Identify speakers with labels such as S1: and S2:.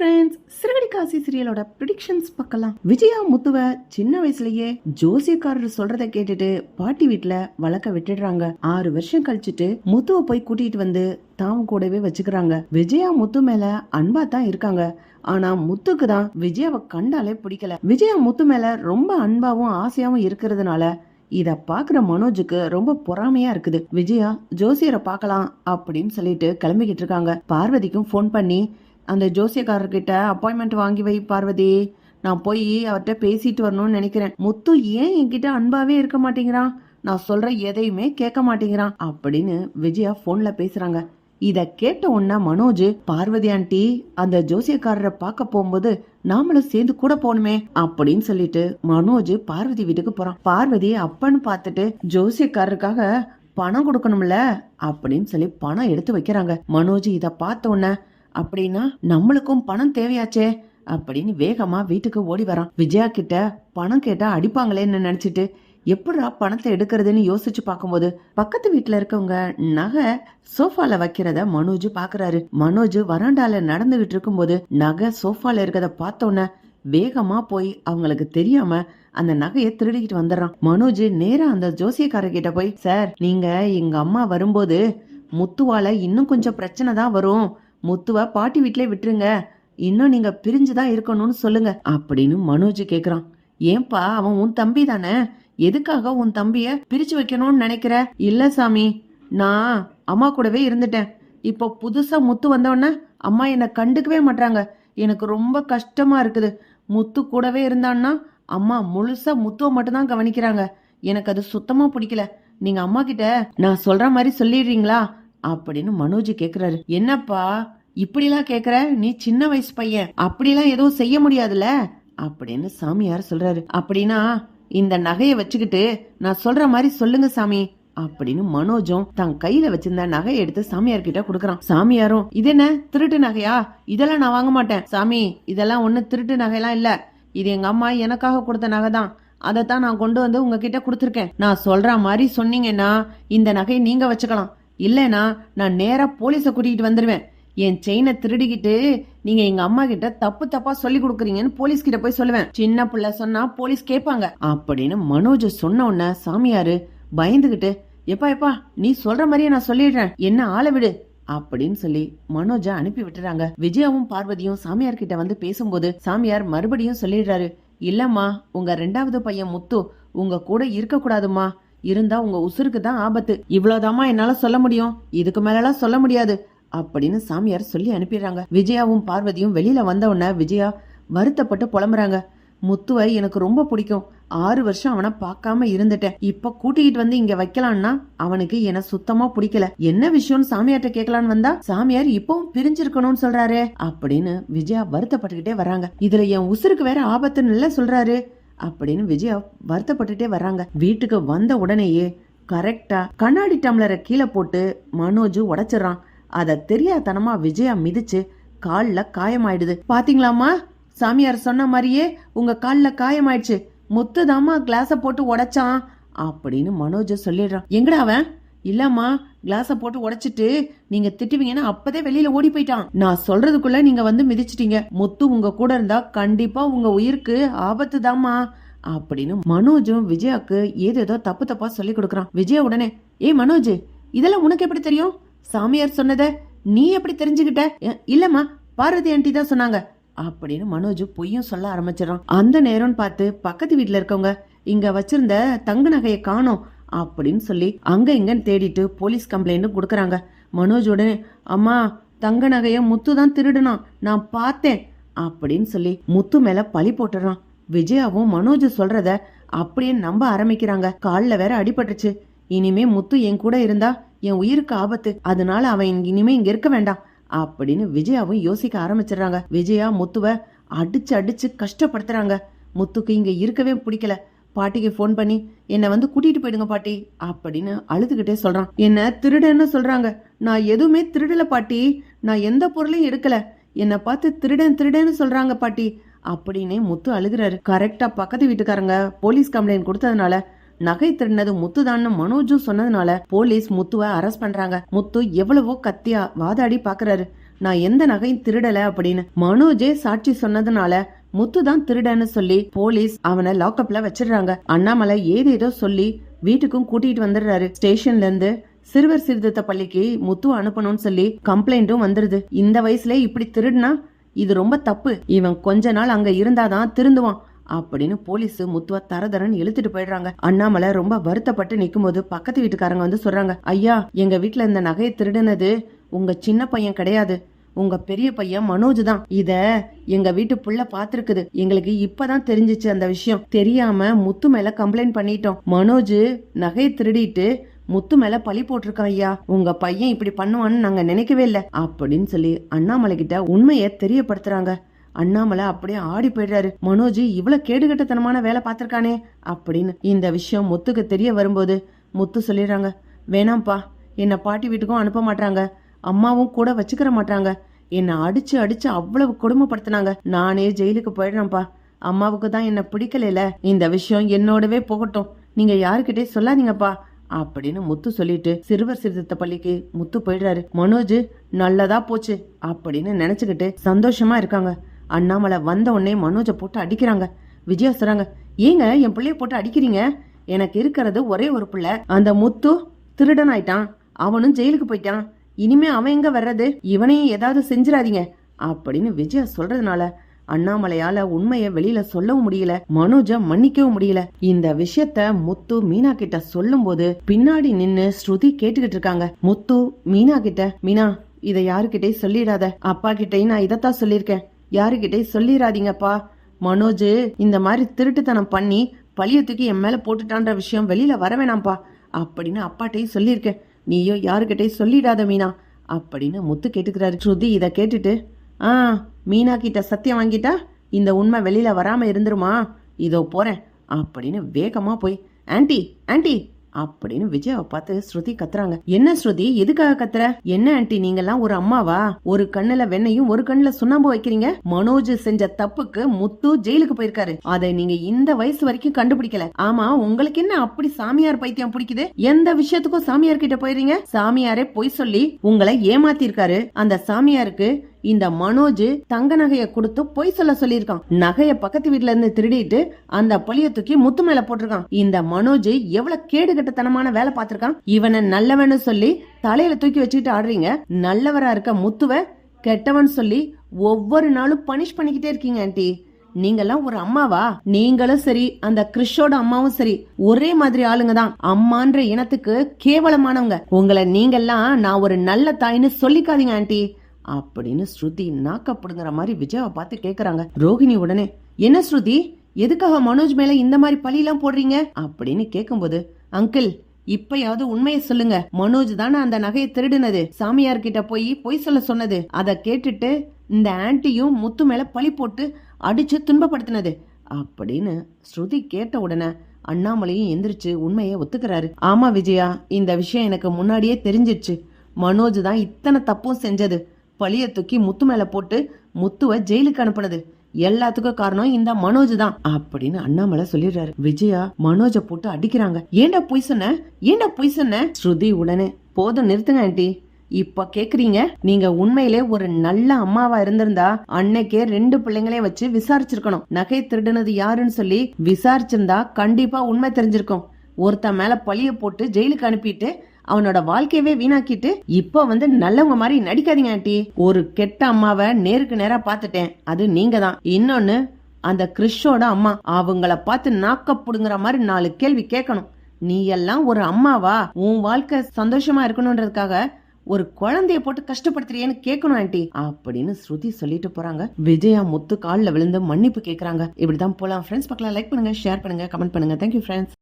S1: Friends சிறுகடி காசி சீரியலோட ப்ரிடிக்ஷன்ஸ் பார்க்கலாம். விஜயா முத்துவ சின்ன வயசுலயே ஜோசியக்காரர் சொல்றத கேட்டுட்டு பாட்டி வீட்ல வளர்க்க விட்டுடுறாங்க. ஆறு வருஷம் கழிச்சிட்டு முத்துவ போய் கூட்டிட்டு வந்து தாம் கூடவே வச்சுக்கிறாங்க. விஜயா முத்து மேல அன்பா தான் இருக்காங்க. ஆனா முத்துக்கு தான் விஜயாவை கண்டாலே பிடிக்கல. விஜயா முத்து மேல ரொம்ப அன்பாவும் ஆசையாவும் இருக்கிறதுனால இத பாக்குற மனோஜுக்கு ரொம்ப பொறாமையா இருக்குது. விஜயா ஜோசியரை பார்க்கலாம் அப்படின்னு சொல்லிட்டு கிளம்பிக்கிட்டு இருக்காங்க. பார்வதிக்கும் ஃபோன் பண்ணி அந்த ஜோசியக்காரர்கிட்ட அப்பாயின்மெண்ட் வாங்கி வை பார்வதி. நான் போய் அவர்கிட்ட பேசிட்டு வரணும்னு நினைக்கிறேன். முத்து ஏன் என்கிட்ட அன்பாவே இருக்க மாட்டேங்கிறான்? நான் சொல்ற எதையுமே கேட்க மாட்டேங்கிறான் அப்படின்னு விஜயா போன்ல பேசுறாங்க. இத கேட்ட உடனே மனோஜ் பார்வதி ஆண்டி அந்த ஜோசியக்காரரை பார்க்க போகும்போது நாமளும் சேர்ந்து கூட போகணுமே அப்படின்னு சொல்லிட்டு மனோஜ் பார்வதி வீட்டுக்கு போறான். பார்வதி அப்பன்னு பார்த்துட்டு ஜோசியக்காரருக்காக பணம் கொடுக்கணும்ல? அப்படின்னு சொல்லி பணம் எடுத்து வைக்கிறாங்க. மனோஜ் இத பார்த்த உடனே அப்படின்னா நம்மளுக்கும் பணம் தேவையாச்சே அப்படின்னு வேகமா வீட்டுக்கு ஓடி வரான். விஜயா கிட்ட பணம் கேட்டா அடிப்பாங்களேன்னு நினைச்சிட்டு எப்படிடா பணத்தை எடுக்கிறதுன்னு யோசிச்சு பார்க்கும்போது பக்கத்து வீட்டுல இருக்கவங்க நகை சோஃபால வைக்கிறத மனோஜ் பாக்குறாரு. மனோஜ் வராண்டால நடந்துகிட்டு இருக்கும்போது நகை சோஃபால இருக்கிறத பார்த்தோன்ன வேகமா போய் அவங்களுக்கு தெரியாம அந்த நகையை திருடிக்கிட்டு வந்துடுறான். மனோஜ் நேரா அந்த ஜோசியக்காரர்கிட்ட போய் சார் நீங்க எங்க அம்மா வரும்போது முத்துவால இன்னும் கொஞ்சம் பிரச்சனை தான் வரும். முத்துவ பாட்டி வீட்டிலே விட்டுருங்க. இன்னும் நீங்க பிரிஞ்சுதான் இருக்கணும்னு சொல்லுங்க. அப்படின்னு மனோஜ் கேக்குறான். ஏன்பா அவன் உன் தம்பி தானே? எதுக்காக உன் தம்பிய பிரிச்சு வைக்கணும்னு நினைக்கிற? இல்ல சாமி நான் அம்மா கூடவே இருந்துட்டேன். இப்போ புதுசா முத்து வந்தோடனே அம்மா என்னை கண்டுக்கவே மாட்டாங்க எனக்கு ரொம்ப கஷ்டமா இருக்குது. முத்து கூடவே இருந்தான்னா அம்மா முழுசா முத்துவை மட்டும்தான் கவனிக்கிறாங்க. எனக்கு அது சுத்தமா பிடிக்கல. நீங்க அம்மா கிட்ட நான் சொல்ற மாதிரி சொல்லிடுறீங்களா? அப்படின்னு மனோஜ் கேக்குறாரு. என்னப்பா இப்படிலாம் கேக்குற? நீ சின்ன வயசு பையன். அப்படிலாம் எதுவும் செய்ய முடியாதுல அப்படின்னு சாமியார் சொல்றாரு. அப்படின்னா இந்த நகையை வச்சுக்கிட்டு நான் சொல்ற மாதிரி சொல்லுங்க சாமி அப்படின்னு மனோஜும் தன் கையில வச்சிருந்த நகையை எடுத்து சாமியார் கிட்ட கொடுக்கறான். சாமியாரும் இது என்ன? திருட்டு நகையா? இதெல்லாம் நான் வாங்க மாட்டேன். சாமி இதெல்லாம் ஒண்ணு திருட்டு நகையெல்லாம் இல்ல. இது எங்க அம்மா எனக்காக கொடுத்த நகை தான். அதைத்தான் நான் கொண்டு வந்து உங்ககிட்ட கொடுத்துருக்கேன். நான் சொல்ற மாதிரி சொன்னீங்கன்னா இந்த நகையை நீங்க வச்சுக்கலாம். இல்லைனா நான் நேராக போலீஸை கூட்டிகிட்டு வந்துடுவேன் என் செயினை திருடிக்கிட்டு நீங்க எங்க அம்மா கிட்ட தப்பு தப்பா சொல்லி கொடுக்குறீங்கன்னு போலீஸ் கிட்ட போய் சொல்லுவேன். சின்ன பிள்ளை சொன்னா போலீஸ் கேட்பாங்க. அப்படின்னு மனோஜ் சொன்ன உடனே சாமியாரு பயந்துகிட்டு எப்பா எப்பா நீ சொல்ற மாதிரியே நான் சொல்லிடுறேன். என்ன ஆளை விடு. அப்படின்னு சொல்லி மனோஜ அனுப்பி விட்டுறாங்க. விஜயாவும் பார்வதியும் சாமியார் கிட்ட வந்து பேசும்போது சாமியார் மறுபடியும் சொல்லிடுறாரு இல்லம்மா உங்க ரெண்டாவது பையன் முத்து உங்க கூட இருக்க கூடாதுமா இருந்தா உங்க உசுருக்கு தான் ஆபத்து. இவ்வளவுதாமா என்னால சொல்ல முடியும்? இதுக்கு மேலலாம் சொல்ல முடியாது. அப்படின்னு சாமியார் சொல்லி அனுப்பிடுறாங்க. விஜயாவும் பார்வதியும் வெளியில வந்த உடனே விஜயா வருத்தப்பட்டு புலம்புறாங்க. முத்துவை எனக்கு ரொம்ப பிடிக்கும். ஆறு வருஷம் அவனை பார்க்காம இருந்துட்டேன். இப்ப கூட்டிகிட்டு வந்து இங்க வைக்கலான்னா அவனுக்கு என சுத்தமா பிடிக்கல. என்ன விஷயம்னு சாமியார்ட்ட கேட்கலான்னு வந்தா சாமியார் இப்பவும் பிரிஞ்சிருக்கணும்னு சொல்றாரு அப்படின்னு விஜயா வருத்தப்பட்டுக்கிட்டே வராங்க இதுல என் உசுருக்கு வேற ஆபத்துன்னு இல்ல சொல்றாரு. அப்படின்னு விஜயா வருத்தப்பட்டுட்டே வர்றாங்க. வீட்டுக்கு வந்த உடனேயே கரெக்டா கண்ணாடி டம்ளரை கீழே போட்டு மனோஜ் உடைச்சிடறான். அதை தெரியாதனமா விஜயா மிதிச்சு காலில் காயமாயிடுது. பாத்தீங்களாமா சாமியார் சொன்ன மாதிரியே உங்க காலில் காயமாயிடுச்சு. முத்துதாம்மா கிளாஸை போட்டு உடைச்சான் அப்படின்னு மனோஜ் சொல்லிடுறான். எங்கடா அவன்? இல்லம்மா கிளாஸை போட்டு உடைச்சிட்டு நீங்க திட்டுவீங்கன்னா அப்பதே வெளியில ஓடி போயிட்டான். நான் சொல்றதுக்குள்ள நீங்க வந்து மிதிச்சிட்டீங்க. முத்து உங்க கூட இருந்தா கண்டிப்பா உங்க உயிருக்கு ஆபத்து தாம்மா அப்படின்னு மனோஜும் விஜயாக்கு ஏதேதோ தப்பு தப்பா சொல்லி கொடுக்குறான். விஜயா உடனே ஏய் மனோஜ் இதெல்லாம் உனக்கு எப்படி தெரியும்? சாமியார் சொன்னத நீ எப்படி தெரிஞ்சுக்கிட்ட? இல்லம்மா பார்வதி ஆண்டி தான் சொன்னாங்க. அப்படின்னு மனோஜ் பொய்யும் சொல்ல ஆரம்பிச்சிடறான். அந்த நேரம்னு பார்த்து பக்கத்து வீட்டில் இருக்கவங்க இங்க வச்சிருந்த தங்க நகையை காணோம். அப்படின்னு சொல்லி அங்க இங்கன்னு தேடிட்டு போலீஸ் கம்ப்ளைண்ட்டும் கொடுக்குறாங்க. மனோஜ் உடனே அம்மா தங்க நகைய முத்து தான் திருடுனான். நான் பார்த்தேன். அப்படின்னு சொல்லி முத்து மேல பழி போட்டுறான். விஜயாவும் மனோஜ் சொல்றத அப்படியே நம்ப ஆரம்பிக்கிறாங்க. கால்ல வேற அடிபட்டுச்சு இனிமே முத்து என் கூட இருந்தா என் உயிருக்கு ஆபத்து. அதனால அவன் இனிமே இங்க இருக்க வேண்டாம் அப்படின்னு விஜயாவும் யோசிக்க ஆரம்பிச்சிடுறாங்க. விஜயா முத்துவ அடிச்சு அடிச்சு கஷ்டப்படுத்துறாங்க. முத்துக்கு இங்க இருக்கவே பிடிக்கல. பாட்டிக்கு ஃபோன் பண்ணி என்னை வந்து கூட்டிட்டு போயிடுங்க பாட்டி அப்படின்னு அழுதுகிட்டே சொல்றான். என்ன திருடன்னு சொல்றாங்க. நான் எதுவுமே திருடல பாட்டி. நான் எந்த பொருளையும் எடுக்கல. என்னை பார்த்து திருடன் திருடன்னு சொல்றாங்க பாட்டி அப்படின்னே முத்து அழுகிறாரு. கரெக்டா பக்கத்து வீட்டுக்காரங்க போலீஸ் கம்ப்ளைண்ட் கொடுத்ததுனால நகை திருடினது முத்துதான்னு மனோஜும் சொன்னதுனால போலீஸ் முத்துவை அரெஸ்ட் பண்றாங்க. முத்து எவ்வளவோ கத்தியா வாதாடி பாக்குறாரு. நான் எந்த நகையும் திருடல அப்படின்னு மனோஜே சாட்சி சொன்னதுனால முத்து தான் திருடன்னு சொல்லி போலீஸ் அவனை லாக்அப்ல வச்சிடுறாங்க. அண்ணாமலை ஏதேதோ சொல்லி வீட்டுக்கும் கூட்டிட்டு வந்துடுறாரு. ஸ்டேஷன்ல இருந்து சிறுவர் சீர்திருத்த பள்ளிக்கு முத்து அனுப்பணும்னு சொல்லி கம்ப்ளைண்ட்டும் வந்துருது. இந்த வயசுல இப்படி திருடுனா இது ரொம்ப தப்பு. இவன் கொஞ்ச நாள் அங்க இருந்தாதான் திருந்துவான். அப்படின்னு போலீஸ் முத்துவ தரதரன் இழுத்துட்டு போயிடுறாங்க. அண்ணாமலை ரொம்ப வருத்தப்பட்டு நிற்கும் போது பக்கத்து வீட்டுக்காரங்க வந்து சொல்றாங்க ஐயா எங்க வீட்டுல இந்த நகையை திருடுனது உங்க சின்ன பையன் கிடையாது. உங்க பெரிய பையன் மனோஜ் தான். இத எங்க வீட்டு புள்ள பாத்துருக்குது. எங்களுக்கு இப்பதான் தெரிஞ்சிச்சு அந்த விஷயம். தெரியாம முத்து மேல கம்ப்ளைண்ட் பண்ணிட்டோம். மனோஜ் நகையை திருடிட்டு முத்து மேல பழி போட்டிருக்கான் ஐயா. உங்க பையன் இப்படி பண்ணுவான்னு நாங்க நினைக்கவே இல்ல. அப்படின்னு சொல்லி அண்ணாமலை கிட்ட உண்மையை தெரியப்படுத்துறாங்க. அண்ணாமலை அப்படியே ஆடி போயிடுறாரு. மனோஜ் இவ்வளவு கேடுகட்டத்தனமான வேலை பார்த்திருக்கானே அப்படின்னு இந்த விஷயம் முத்துக்கு தெரிய வரும்போது முத்து சொல்லிடுறாங்க. வேணாம்ப்பா என்னை பாட்டி வீட்டுக்கும் அனுப்ப மாட்டாங்க அம்மாவும் கூட வச்சுக்கிற மாட்டாங்க. என்னை அடிச்சு அடிச்சு அவ்வளவு கொடுமைப்படுத்தினாங்க. நானே ஜெயிலுக்கு போயிடுறேன்ப்பா. அம்மாவுக்கு தான் என்ன பிடிக்கலையில. இந்த விஷயம் என்னோடவே போகட்டும். நீங்க யாருக்கிட்டே சொல்லாதீங்கப்பா. அப்படின்னு முத்து சொல்லிட்டு சிறுவர் சிறுத்த பள்ளிக்கு முத்து போயிடுறாரு. மனோஜ் நல்லதா போச்சு அப்படின்னு நினைச்சுக்கிட்டு சந்தோஷமா இருக்காங்க. அண்ணாமலை வந்த உடனே மனோஜை போட்டு அடிக்கிறாங்க. விஜயா சொல்றாங்க ஏங்க என் பிள்ளைய போட்டு அடிக்கிறீங்க? எனக்கு இருக்கிறது ஒரே ஒரு பிள்ளை. அந்த முத்து திருடன் ஆயிட்டான். அவனும் ஜெயிலுக்கு போயிட்டான். இனிமே அவன் எங்க வர்றது? இவனையும் ஏதாவது செஞ்சிடாதீங்க அப்படின்னு விஜயா சொல்றதுனால அண்ணாமலையால உண்மைய வெளியில சொல்லவும் முடியல மனோஜ மன்னிக்கவும் முடியல. இந்த விஷயத்த முத்து மீனா கிட்ட சொல்லும் போது பின்னாடி நின்னு ஸ்ருதி கேட்டுக்கிட்டு இருக்காங்க. முத்து மீனா கிட்ட மீனா இத யாருக்கிட்டயும் சொல்லிடாத. அப்பா கிட்டயும் நான் இதத்தான் சொல்லியிருக்கேன். யாருக்கிட்டயும் சொல்லிடாதீங்கப்பா. மனோஜ் இந்த மாதிரி திருட்டுத்தனம் பண்ணி பழிய தூக்கி என் மேல போட்டுட்டான்ற விஷயம் வெளியில வர வேணாம்ப்பா அப்படின்னு அப்பாட்டையும் சொல்லியிருக்கேன். நீயோ யாருக்கிட்டே சொல்லிடாத மீனா அப்படின்னு முத்து கேட்டுக்கிறாரு. ஸ்ருதி இதை கேட்டுட்டு ஆ மீனா கிட்ட சத்தியம் வாங்கிட்டா இந்த உண்மை வெளியில் வராமல் இருந்துருமா? இதோ போகிறேன் அப்படின்னு வேகமாக போய் ஆன்டி ஆன்டி அப்படின்னு விஜயாவை பார்த்து ஸ்ருதி கத்துறாங்க. என்ன ஸ்ருதி? எதுக்காக கத்துற? என்ன ஆன்ட்டி நீங்கெல்லாம் ஒரு அம்மாவா? ஒரு கண்ணுல வெண்ணையும் ஒரு கண்ணுல சுண்ணாம்பு வைக்கிறீங்க? மனோஜ் செஞ்ச தப்புக்கு முத்து ஜெயிலுக்கு போயிருக்காரு. அதை நீங்க இந்த வயசு வரைக்கும் கண்டுபிடிக்கல. ஆமா உங்களுக்கு என்ன அப்படி சாமியார் பைத்தியம் பிடிக்குது? எந்த விஷயத்துக்கும் சாமியார் கிட்ட போயிருங்க சாமியாரே பொய் சொல்லி உங்களை ஏமாத்திருக்காரு. அந்த சாமியாருக்கு இந்த மனோஜ் தங்க நகைய கொடுத்து பொய் சொல்ல சொல்லியிருக்கான். நகைய பக்கத்து வீட்ல இருந்து திருடிட்டு அந்த பொலிய தூக்கி முத்து மேல போட்டிருக்கான். இந்த மனோஜ் எவ்வளவு கேடுகட்டத்தனமான வேலை பார்த்திருக்கான். இவனை நல்லவன்னு சொல்லி தலையில தூக்கி வச்சுக்கிட்டு ஆடுறீங்க. நல்லவரா இருக்க முத்துவ கெட்டவன் சொல்லி ஒவ்வொரு நாளும் பனிஷ் பண்ணிக்கிட்டே இருக்கீங்க ஆண்டி. நீங்கெல்லாம் ஒரு அம்மாவா? நீங்களும் சரி அந்த கிறிஷோட அம்மாவும் சரி. ஒரே மாதிரி ஆளுங்க தான். அம்மான்ற இனத்துக்கு கேவலமானவங்க. உங்களை நீங்கெல்லாம் நான் ஒரு நல்ல தாயின்னு சொல்லிக்காதீங்க ஆண்டி. அப்படின்னு ஸ்ருதி நாக்கப்படுங்கிற மாதிரி விஜயாவை பார்த்து கேட்குறாங்க ரோகிணி உடனே என்ன ஸ்ருதி? எதுக்காக மனோஜ் மேல இந்த மாதிரி பழியெல்லாம் போடுறீங்க? அப்படின்னு கேட்கும்போது அங்கிள் இப்பயாவது உண்மையை சொல்லுங்க. மனோஜ் தானே அந்த நகையை திருடுனது. சாமியார் கிட்ட போய் பொய் சொல்ல சொன்னது. அதை கேட்டுட்டு இந்த ஆன்ட்டியும் முத்து மேல பழி போட்டு அடிச்சு துன்பப்படுத்தினது. அப்படின்னு ஸ்ருதி கேட்ட உடனே அண்ணாமலையும் எந்திரிச்சு உண்மையை ஒத்துக்கிறாரு. ஆமா விஜயா இந்த விஷயம் எனக்கு முன்னாடியே தெரிஞ்சிடுச்சு மனோஜ் தான் இத்தனை தப்பும் செஞ்சது. பழிய தூக்கி முத்து மேல போட்டு முத்துவை ஜெயிலுக்கு அனுப்புனது. எல்லாத்துக்கும் காரணம் இந்த மனோஜ் தான் அப்படின்னு அண்ணாமலை சொல்லிடுறாரு. விஜயா மனோஜ போட்டு அடிக்கிறாங்க. ஏன்டா பொய் சொன்ன? ஏன்டா பொய் சொன்ன? ஸ்ருதி உடனே போதும் நிறுத்துங்க ஆண்டி. இப்ப கேக்குறீங்க? நீங்க உண்மையிலே ஒரு நல்ல அம்மாவா இருந்திருந்தா அன்னைக்கே ரெண்டு பிள்ளைங்களையும் வச்சு விசாரிச்சிருக்கணும். நகை திருடுனது யாருன்னு சொல்லி விசாரிச்சிருந்தா கண்டிப்பா உண்மை தெரிஞ்சிருக்கும். ஒருத்தன் மேல பழிய போட்டு ஜெயிலுக்கு அனுப்பிட்டு அவனோட வாழ்க்கையவே வீணாக்கிட்டு இப்போ வந்து நல்லவங்க மாதிரி நடிக்காதீங்க ஆண்டி. ஒரு கெட்ட அம்மாவை நேருக்கு நேரா பார்த்துட்டேன். அது நீங்க தான் இன்னொன்னு அந்த கிறிஷோட அம்மா அவங்கள பார்த்து நாக்கப்புடுங்கிற மாதிரி நாலு கேள்வி கேட்கணும். நீ எல்லாம் ஒரு அம்மாவா? உன் வாழ்க்கை சந்தோஷமா இருக்கணும்ன்றதுக்காக ஒரு குழந்தைய போட்டு கஷ்டப்படுத்துறியேன்னு கேட்கணும் ஆண்டி. அப்படின்னு ஸ்ருதி சொல்லிட்டு போறாங்க. விஜயா முத்து காலில் விழுந்து மன்னிப்பு கேட்கறாங்க இப்படிதான் போலாம். ஃப்ரெண்ட்ஸ் பக்கம் லைக் பண்ணுங்க ஷேர் பண்ணுங்க கமெண்ட் பண்ணுங்க. Thank you friends